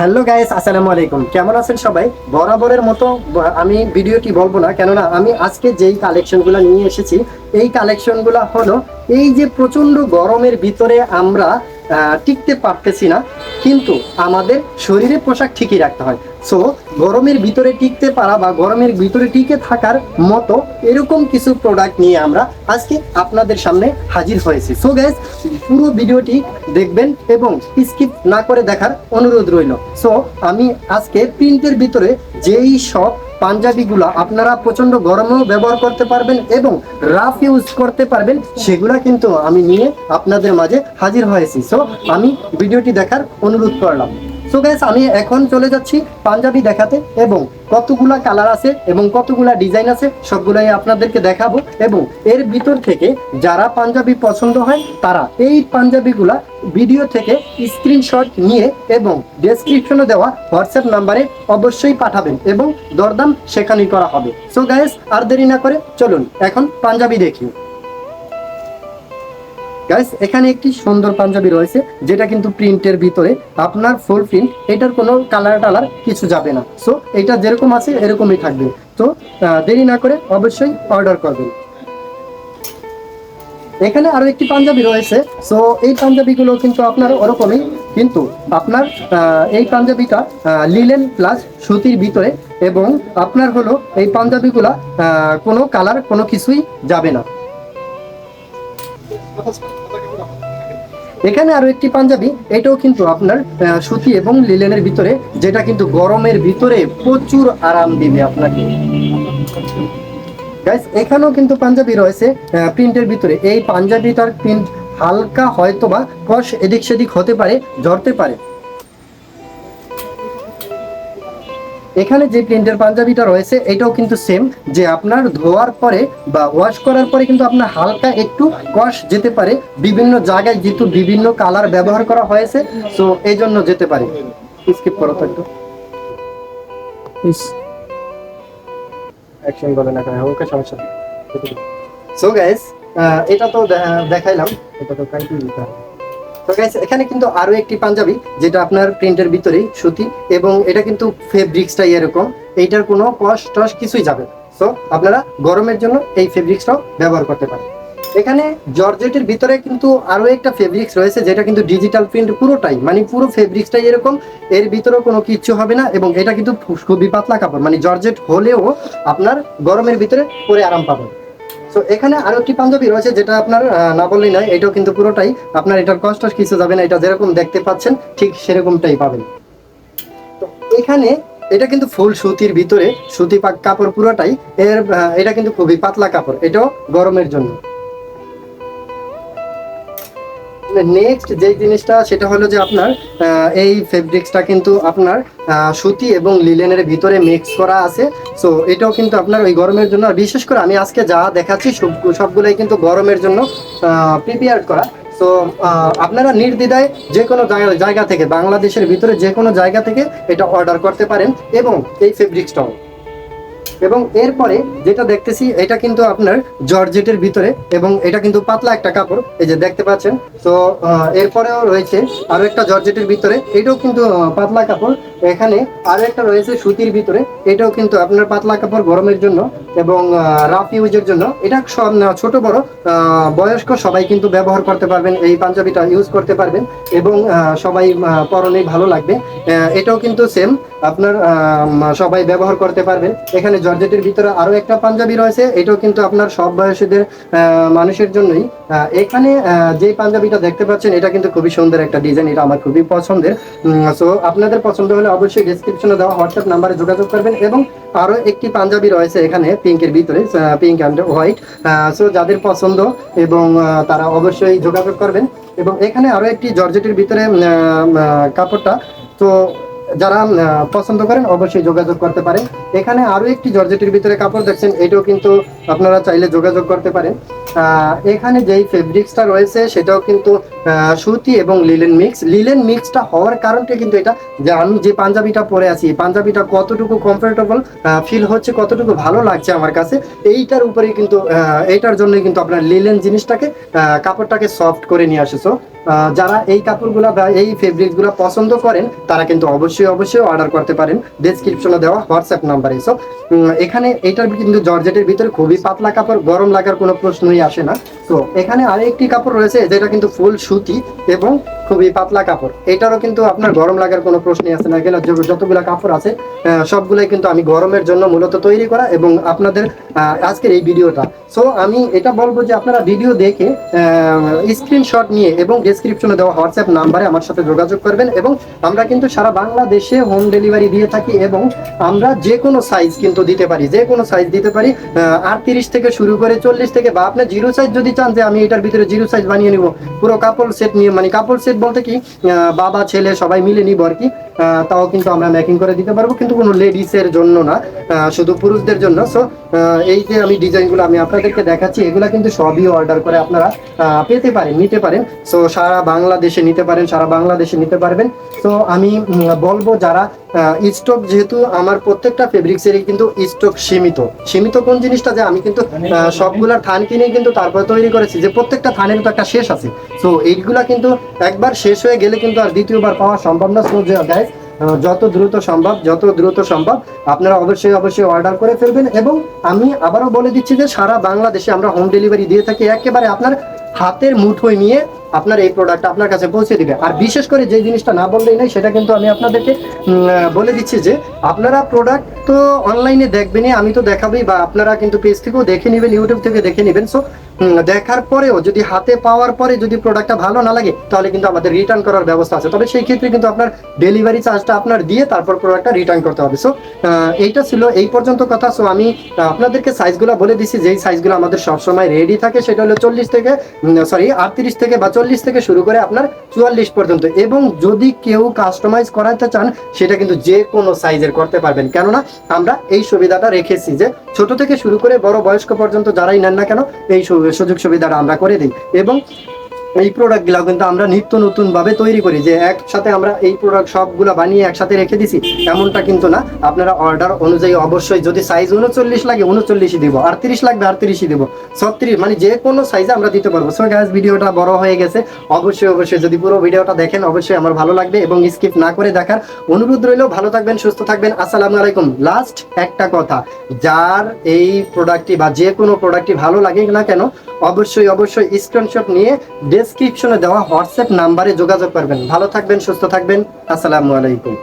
Hello guys, আসসালামু আলাইকুম। কেমন আছেন সবাই? বরাবরের মতো আমি ভিডিওটি বলব না, কেননা আমি আজকে যেই কালেকশনগুলো নিয়ে এসেছি, এই কালেকশনগুলো হলো এই যে প্রচণ্ড গরমের ভিতরে আমরা টিকতে পারতেছি না। কিন্তু আমাদের শরীরে পোশাক ঠিকই রাখতে হয়। সো গরমের ভিতরে টিকতে পারা বা গরমের ভিতরে টিকে থাকার মতো এরকম কিছু প্রোডাক্ট নিয়ে আমরা আজকে আপনাদের সামনে হাজির হয়েছি। সো গ্যাস পুরো ভিডিওটি দেখবেন এবং স্কিপ না করে দেখার অনুরোধ রইল। সো আমি আজকে প্রিন্টের ভিতরে যেই সব পাঞ্জাবিগুলো আপনারা প্রচণ্ড গরমেও ব্যবহার করতে পারবেন এবং রাফ ইউজ করতে পারবেন, সেগুলা কিন্তু আমি নিয়ে আপনাদের মাঝে হাজির হয়েছি। সো আমি ভিডিওটি দেখার অনুরোধ করলাম। সো গাইস আমি এখন চলে যাচ্ছি পাঞ্জাবি দেখাতে এবং কতগুলা কালার আছে এবং কতগুলা ডিজাইন আছে, সবগুলাই আপনাদেরকে দেখাবো এবং এর ভিতর থেকে যারা পাঞ্জাবি পছন্দ হয়, তারা এই পাঞ্জাবিগুলা ভিডিও থেকে স্ক্রিনশট নিয়ে এবং ডেসক্রিপশনে দেওয়া হোয়াটসঅ্যাপ নাম্বারে অবশ্যই পাঠাবেন এবং দরদাম সেখানেই করা হবে। সো গাইস আর দেরি না করে চলুন, এখন পাঞ্জাবি দেখি। গাইস এখানে একটি সুন্দর পাঞ্জাবি রয়েছে, যেটা কিন্তু প্রিন্টের ভিতরে। আপনার ফুল প্রিন্ট এটার কোনো কালার টালার কিছু যাবে না। সো এটা যেরকম আছে, এরকমই থাকবে। তো দেরি না করে অবশ্যই অর্ডার করবেন। এখানে আরও একটি পাঞ্জাবি রয়েছে। সো এই পাঞ্জাবিগুলো কিন্তু আপনার ওরকমই, কিন্তু আপনার এই পাঞ্জাবিটা লিলেন প্লাস সুতির ভিতরে এবং আপনার হলো এই পাঞ্জাবিগুলা কোনো কালার কোনো কিছুই যাবে না। এখানে আরও একটি পাঞ্জাবি, এটাও কিন্তু আপনার সুতি এবং লিলেনের ভিতরে, যেটা কিন্তু গরমের ভিতরে প্রচুর আরাম দিবে আপনাকে। এখানেও কিন্তু পাঞ্জাবি রয়েছে প্রিন্টের ভিতরে। এই পাঞ্জাবিটার প্রিন্ট হালকা হয়তো বা কষ এদিক সেদিক হতে পারে, ঝরতে পারে। এখানে যে প্রিন্টের পাঞ্জাবিটা রয়েছে এটাও কিন্তু সেম যে আপনার ধোয়ার পরে বা ওয়াশ করার পরে কিন্তু আপনার হালকা একটু কষ যেতে পারে। বিভিন্ন জায়গায় যেহেতু বিভিন্ন কালার ব্যবহার করা হয়েছে তো এই জন্য যেতে পারে। স্কিপ করো তো একটু। অ্যাকশন বলে না ওকে সমস্যা? সো গাইস এটা তো দেখাইলাম। এটা তো কাইটি দিতে হবে। তো এখানে কিন্তু আরও একটি পাঞ্জাবি, যেটা আপনার প্রিন্টের ভিতরেই সুতি, এবং এটা কিন্তু ফেব্রিক্সটাই এরকম। এইটার কোনো কস টস কিছুই যাবে সো আপনারা গরমের জন্য এই ফেব্রিক্সটাও ব্যবহার করতে পারেন। এখানে জর্জেটের ভিতরে কিন্তু আরও একটা ফেব্রিক্স রয়েছে, যেটা কিন্তু ডিজিটাল প্রিন্ট পুরোটাই মানে পুরো ফেব্রিক্সটাই এরকম। এর ভিতরেও কোনো কিচ্ছু হবে না, এবং এটা কিন্তু খুবই পাতলা কাপড় মানে জর্জেট হলেও আপনার গরমের ভিতরে পরে আরাম পাবেন। তো এখানে আরও একটি পাঞ্জাবি রয়েছে যেটা আপনার না বললেই নয়, এটাও কিন্তু পুরোটাই। আপনার এটার কষ্ট কিছু যাবে না, এটা যেরকম দেখতে পাচ্ছেন, ঠিক সেরকমটাই পাবেন। তো এখানে এটা কিন্তু ফুল সুতির ভিতরে, সুতি পাক কাপড় পুরোটাই, এর এটা কিন্তু খুবই পাতলা কাপড়, এটাও গরমের জন্য। নেক্সট যে জিনিসটা, সেটা হলো যে আপনার এই ফেব্রিক্সটা কিন্তু আপনার সুতি এবং লিলেনের ভিতরে মিক্স করা আছে। সো এটাও কিন্তু আপনার ওই গরমের জন্য, আর বিশেষ করে আমি আজকে যা দেখাচ্ছি, সব- সবগুলোই কিন্তু গরমের জন্য প্রিপেয়ার করা। তো আপনারা নির্দ্বিধায় যে কোনো জায়গা- জায়গা থেকে, বাংলাদেশের ভিতরে যে কোনো জায়গা থেকে এটা অর্ডার করতে পারেন, এবং এই ফেব্রিক্সটাও এবং এরপরে যেটা দেখতেছি, এটা কিন্তু আপনার জর্জেটের ভিতরে এবং এটা কিন্তু পাতলা একটা কাপড়, এই যে দেখতে পাচ্ছেন। তো এরপরেও রয়েছে আরও একটা জর্জেটের ভিতরে, এটাও কিন্তু পাতলা কাপড়। এখানে আরও একটা রয়েছে সুতির ভিতরে, এটাও কিন্তু আপনার পাতলা কাপড় গরমের জন্য এবং রাফ ইউজের জন্য। এটা সব ছোট বড় বয়স্ক সবাই কিন্তু ব্যবহার করতে পারবেন, এই পাঞ্জাবিটা ইউজ করতে পারবেন এবং সবাই পরনে ভালো লাগবে। এটাও কিন্তু সেম আপনার সবাই ব্যবহার করতে পারবেন। এখানে জর্জেটের ভিতরে আরও একটা পাঞ্জাবি রয়েছে, এটাও কিন্তু আপনার সব বয়সীদের মানুষের জন্যই। এখানে যে পাঞ্জাবিটা দেখতে পাচ্ছেন, এটা কিন্তু খুবই সুন্দর একটা ডিজাইন, এটা আমার খুবই পছন্দের। সো আপনাদের পছন্দ হলে অবশ্যই ডিসক্রিপশনে দেওয়া হোয়াটসঅ্যাপ নাম্বারে যোগাযোগ করবেন এবং আরও একটি পাঞ্জাবি রয়েছে এখানে, পিঙ্কের ভিতরে পিঙ্ক অ্যান্ড হোয়াইট সো যাদের পছন্দ এবং তারা অবশ্যই যোগাযোগ করবেন। এবং এখানে আরও একটি জর্জেটের ভিতরে কাপড়টা। তো যারা পছন্দ করেন অবশ্যই যোগাযোগ করতে পারেন। এখানে আরও একটি জর্জেটির ভিতরে কাপড় দেখছেন, এটাও কিন্তু আপনারা চাইলে যোগাযোগ করতে পারেন। এখানে যেই ফেব্রিক্সটা রয়েছে, সেটাও কিন্তু সুতি এবং লিলেন মিক্স। লিলেন মিক্সটা হওয়ার কারণটা কিন্তু এটা যে আমি যে পাঞ্জাবিটা পরে আছি এই পাঞ্জাবিটা কতটুকু কমফোর্টেবল ফিল হচ্ছে কতটুকু ভালো লাগছে আমার কাছে এইটার উপরে কিন্তু এইটার জন্য কিন্তু আপনার লিলেন জিনিসটাকে কাপড়টাকে সফট করে নিয়ে আসে। আহ, যারা এই কাপড়গুলা বা এই ফেব্রিক্সগুলো পছন্দ করেন তারা কিন্তু অবশ্যই অবশ্যই অর্ডার করতে পারেন। ডেসক্রিপশনে দেওয়া হোয়াটসঅ্যাপ নাম্বারে সো এখানে এটার কিন্তু জর্জেটের ভিতরে খুবই পাতলা কাপড় গরম লাগার কোনো প্রশ্নই আসে না। তো এখানে আরেকটি কাপড় রয়েছে যেটা কিন্তু ফুল সুতি এবং খুবই পাতলা কাপড়। এটারও কিন্তু আপনার গরম লাগার কোনো প্রশ্নই আসে না। যত- যতগুলা কাপড় আছে সবগুলাই কিন্তু আমি গরমের জন্য মূলত তৈরি করা এবং আপনাদের আজকের এই ভিডিওটা। সো আমি এটা বলব যে আপনারা ভিডিও দেখে স্ক্রিনশট নিয়ে এবং ডেসক্রিপশনে দেওয়া হোয়াটসঅ্যাপ নাম্বারে আমার সাথে যোগাযোগ করবেন এবং আমরা কিন্তু সারা বাংলাদেশে হোম ডেলিভারি দিয়ে থাকি এবং আমরা যে কোনো সাইজ কিন্তু দিতে পারি, যে কোনো সাইজ দিতে পারি আটত্রিশ থেকে শুরু করে চল্লিশ থেকে বা আপনি জিরো সাইজ যদি চান যে আমি এটার ভিতরে জিরো সাইজ বানিয়ে নিব, পুরো কাপড় সেট নিয়ে মানে কাপড় সেট বলতে কি বাবা, ছেলে সবাই মিলে নিব আর কি। তাও কিন্তু আমরা মেকিং করে দিতে পারব, কিন্তু কোনো লেডিসের জন্য না শুধু পুরুষদের জন্য। সো এই যে আমি ডিজাইনগুলো আমি আপনাদেরকে দেখাচ্ছি, এগুলো কিন্তু সবই অর্ডার করে আপনারা পেতে পারেন, নিতে পারেন। সো সারা বাংলাদেশে নিতে পারেন, সারা বাংলাদেশে নিতে পারবেন। তো আমি বলব যারা স্টক যেহেতু আমার প্রত্যেকটা ফেব্রিক্সেরই কিন্তু স্টক সীমিত। সীমিত কোন জিনিসটা? যে আমি কিন্তু আহ, সবগুলা থান কিনে কিন্তু তারপরে তৈরি করেছি। যে প্রত্যেকটা থানের তো একটা শেষ আছে। সো এইগুলা কিন্তু একবার শেষ হয়ে গেলে কিন্তু আর দ্বিতীয়বার পাওয়া সম্ভব না। সো গাইজ যত দ্রুত সম্ভব যত দ্রুত সম্ভব আপনারা অবশ্যই অবশ্যই অর্ডার করে ফেলবেন এবং আমি আবারও বলে দিচ্ছি যে সারা বাংলাদেশে আমরা হোম ডেলিভারি দিয়ে থাকি। একেবারে আপনার হাতের মুঠোয় নিয়ে আপনার এই প্রোডাক্ট আপনার কাছে পৌঁছে দিবে। আর বিশেষ করে যে জিনিসটা না বললেই নাই সেটা কিন্তু আমি আপনাদেরকে বলে দিচ্ছি যে, আপনারা প্রোডাক্ট তো অনলাইনে দেখবেনই, আমি তো দেখাবই বা আপনারা কিন্তু পেজ থেকেও দেখে নেবেন ইউটিউব থেকে দেখে নেবেন। সো দেখার পরেও, যদি হাতে পাওয়ার পরে যদি প্রোডাক্টটা ভালো না লাগে, তাহলে কিন্তু আমাদের রিটার্ন করার ব্যবস্থা আছে। তবে সেই ক্ষেত্রে কিন্তু আপনার ডেলিভারি চার্জটা আপনার দিয়ে তারপর প্রোডাক্টটা রিটার্ন করতে হবে। সো এইটা ছিল এই পর্যন্ত কথা। সো আমি আপনাদেরকে সাইজগুলো বলে দিচ্ছি যেই সাইজগুলো আমাদের সবসময় রেডি থাকে, সেটা হলো চল্লিশ থেকে সরি আটত্রিশ থেকে বা চল্লিশ থেকে শুরু করে আপনার চুয়াল্লিশ পর্যন্ত। এবং যদি কেউ কাস্টমাইজ করাতে চান, সেটা কিন্তু যে কোনো সাইজের করতে পারবেন। কেননা, আমরা এই সুবিধাটা রেখেছি যে ছোট থেকে শুরু করে বড় বয়স্ক পর্যন্ত যারাই নেন না কেন, এই সুযোগ সুবিধাটা আমরা করে দিই এবং এই প্রোডাক্টগুলো কিন্তু আমরা নিত্য নতুন ভাবে তৈরি করি যে একসাথে আমরা এই প্রোডাক্ট সবগুলো বানিয়ে একসাথে রেখে দিছি, এমনটা কিন্তু না। আপনারা অর্ডার অনুযায়ী অবশ্যই যদি সাইজ উনচল্লিশ লাগে, উনচল্লিশই দিব। আটত্রিশ লাগবে, আটত্রিশই দিব। ছত্রিশ মানে যে কোনো সাইজে আমরা দিতে পারব। সো গ্যাস ভিডিওটা বড় হয়ে গেছে। অবশ্যই অবশ্যই যদি পুরো ভিডিওটা দেখেন, অবশ্যই আমার ভালো লাগবে এবং স্কিপ না করে দেখার অনুরোধ রইল। ভালো থাকবেন, সুস্থ থাকবেন। আসসালামু আলাইকুম। লাস্ট একটা কথা, যার এই প্রোডাক্টটি বা যে কোনো প্রোডাক্টটি ভালো লাগে না কেন অবশ্যই অবশ্যই স্ক্রিনশট নিয়ে ডেসক্রিপশনে দেওয়া হোয়াটসঅ্যাপ নাম্বারে যোগাযোগ করবেন। ভালো থাকবেন, সুস্থ থাকবেন। আসসালামু আলাইকুম।